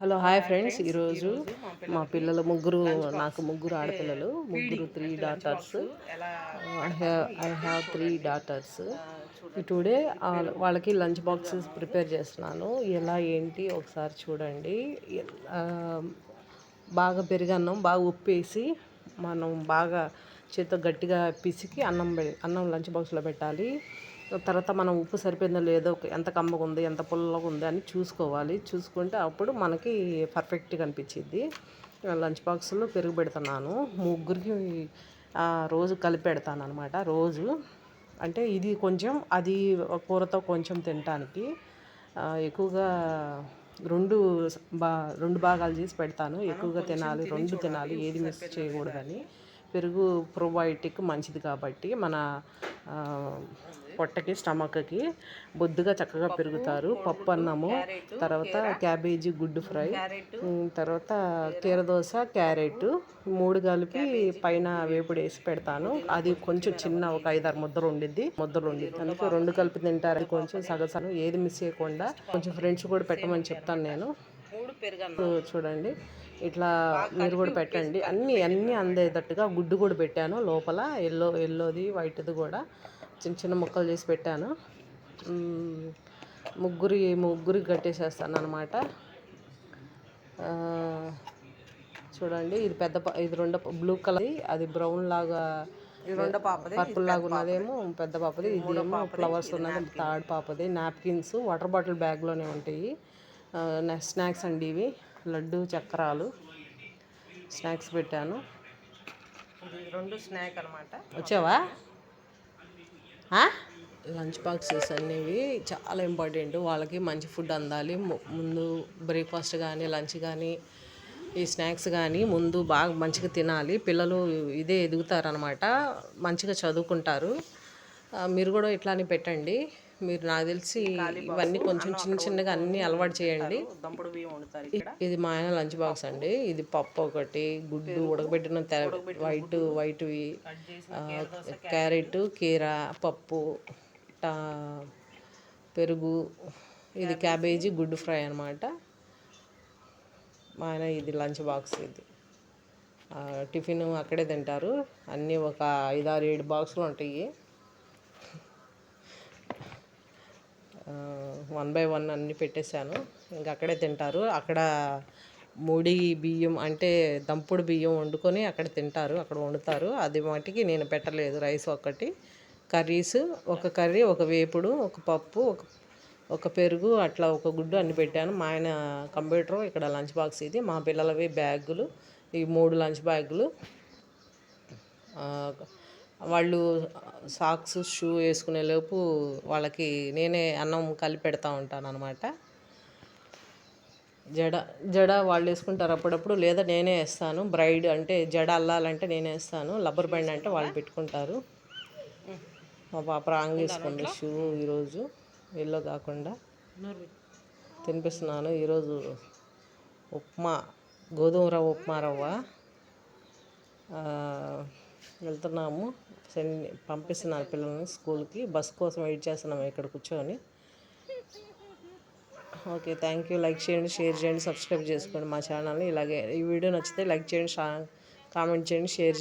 Hello hi friends. ఈరోజు మా పిల్లలు ముగ్గురు నాకు ముగ్గురు ఆడపిల్లలు ముగ్గురు three daughters I have three daughters today వాళ్ళకి లంచ్ బాక్సెస్ ప్రిపేర్ చేస్తున్నాను. ఎలా ఏంటి? ఒకసారి చూడండి. బాగా పెరిగన్నం బాగా ఉప్పేసి మనం బాగా చేత్తో గట్టిగా పిసికి అన్నం పె- అన్నం లంచ్ బాక్స్లో పెట్టాలి. తర్వాత మనం ఉప్పు సరిపోయిందో లేదో ఎంత కమ్మగా ఉంది ఎంత పుల్లగా ఉంది అని చూసుకోవాలి. చూసుకుంటే అప్పుడు మనకి పర్ఫెక్ట్గా అనిపించింది లంచ్ బాక్స్లో పెరుగు పెడుతున్నాను. ముగ్గురికి రోజు కలిపి పెడతాను అనమాట రోజు. అంటే ఇది కొంచెం అది కూరతో కొంచెం తినటానికి ఎక్కువగా రెండు బా రెండు భాగాలు చేసి పెడతాను. ఎక్కువగా తినాలి రెండు తినాలి ఏది మిస్ చేయకూడదని. పెరుగు ప్రొబయోటిక్ మంచిది కాబట్టి మన పొట్టకి స్టమక్కి బొద్దుగా చక్కగా పెరుగుతారు. పప్పు అన్నము తర్వాత క్యాబేజీ గుడ్డు ఫ్రై తర్వాత కీరదోస క్యారెట్ మూడు కలిపి పైన వేపుడు వేసి పెడతాను. అది కొంచెం చిన్న ఒక ఐదారు ముద్దలు ఉండిద్ది. ముద్దలు ఉండిద్ది. అందుకే రెండు కలిపి తింటారు. కొంచెం సగసను ఏది మిస్ చేయకుండా కొంచెం ఫ్రెండ్స్ కూడా పెట్టమని చెప్తాను నేను. చూడండి ఇట్లా మీరు కూడా పెట్టండి. అన్నీ అన్నీ అందేటట్టుగా గుడ్డు కూడా పెట్టాను. లోపల ఎల్లో ఎల్లోది వైట్ది కూడా చిన్న చిన్న ముక్కలు చేసి పెట్టాను. ముగ్గురి ముగ్గురికి కట్టేసేస్తాను అనమాట చూడండి ఇది పెద్ద ఇది రెండు బ్లూ కలర్ అది బ్రౌన్ లాగా పర్పుల్ లాగా ఉన్నదేమో పెద్ద పాపది ఇదేమో ఫ్లవర్స్ ఉన్నది థర్డ్ పాపది నాప్కిన్స్ వాటర్ బాటిల్ బ్యాగ్లోనే ఉంటాయి. స్నాక్స్ అండి ఇవి లడ్డు చక్రాలు స్నాక్స్ పెట్టాను. రెండు స్నాక్ అనమాట వచ్చావా? లంచ్ బాక్సెస్ అనేవి చాలా ఇంపార్టెంట్. వాళ్ళకి మంచి ఫుడ్ అందాలి. ముందు బ్రేక్ఫాస్ట్ కానీ లంచ్ కానీ ఈ స్నాక్స్ కానీ ముందు బాగా మంచిగా తినాలి. పిల్లలు ఇదే ఎదుగుతారనమాట మంచిగా చదువుకుంటారు. మీరు కూడా ఇట్లానే పెట్టండి. మీరు నాకు తెలిసి ఇవన్నీ కొంచెం చిన్న చిన్నగా అన్నీ అలవాటు చేయండి. ఇది మా ఆయన లంచ్ బాక్స్ అండి. ఇది పప్పు ఒకటి గుడ్డు ఉడకబెట్టిన వైట్ వైట్వి క్యారెట్. కీర పప్పు టా- పెరుగు ఇది క్యాబేజీ. గుడ్డు ఫ్రై అనమాట మా ఆయన ఇది లంచ్ బాక్స్ ఇది. టిఫిన్ అక్కడే తింటారు. అన్నీ ఒక ఐదారు ఏడు బాక్సులు ఉంటాయి. వన్ బై వన్ అన్నీ పెట్టేశాను. ఇంకా అక్కడే తింటారు. అక్కడ ముడి బియ్యం అంటే దంపుడు బియ్యం వండుకొని అక్కడ తింటారు. అక్కడ వండుతారు. అది మటుకి నేను పెట్టలేదు. రైస్ ఒక్కటి. కర్రీస్ ఒక కర్రీ ఒక వేపుడు ఒక పప్పు ఒక ఒక పెరుగు అట్లా ఒక గుడ్డు అన్ని పెట్టాను. మా ఆయన కంప్యూటర్ ఇక్కడ లంచ్ బాక్స్ ఇది. మా పిల్లలవి బ్యాగులు. ఈ మూడు లంచ్ బ్యాగులు. వాళ్ళు సాక్స్ షూ వేసుకునే లోపు వాళ్ళకి నేనే అన్నం కలిపి పెడతా ఉంటాను అనమాట జడ జడ వాళ్ళు వేసుకుంటారు అప్పుడప్పుడు లేదా నేనే వేస్తాను. బ్రైడ్ అంటే జడ అల్లాలంటే నేనే వేస్తాను. లబ్బర్ బ్యాండ్ అంటే వాళ్ళు పెట్టుకుంటారు. మా పాప రాంగ్ వేసుకుంది షూ ఈరోజు ఎల్లో కాకుండా. తినిపిస్తున్నాను. ఈరోజు ఉప్మా గోధుమ రవ్వ ఉప్మా రవ్వ. వెళ్తున్నాము. సెండ్ పంపిస్తున్నారు పిల్లల్ని స్కూల్కి. బస్ కోసం వెయిట్ చేస్తున్నాము ఇక్కడ కూర్చొని. Okay thank you. లైక్ చేయండి షేర్ చేయండి సబ్స్క్రైబ్ చేసుకోండి మా ఛానల్ని. ఇలాగే ఈ వీడియో నచ్చితే లైక్ చేయండి కామెంట్ చేయండి షేర్ చేయండి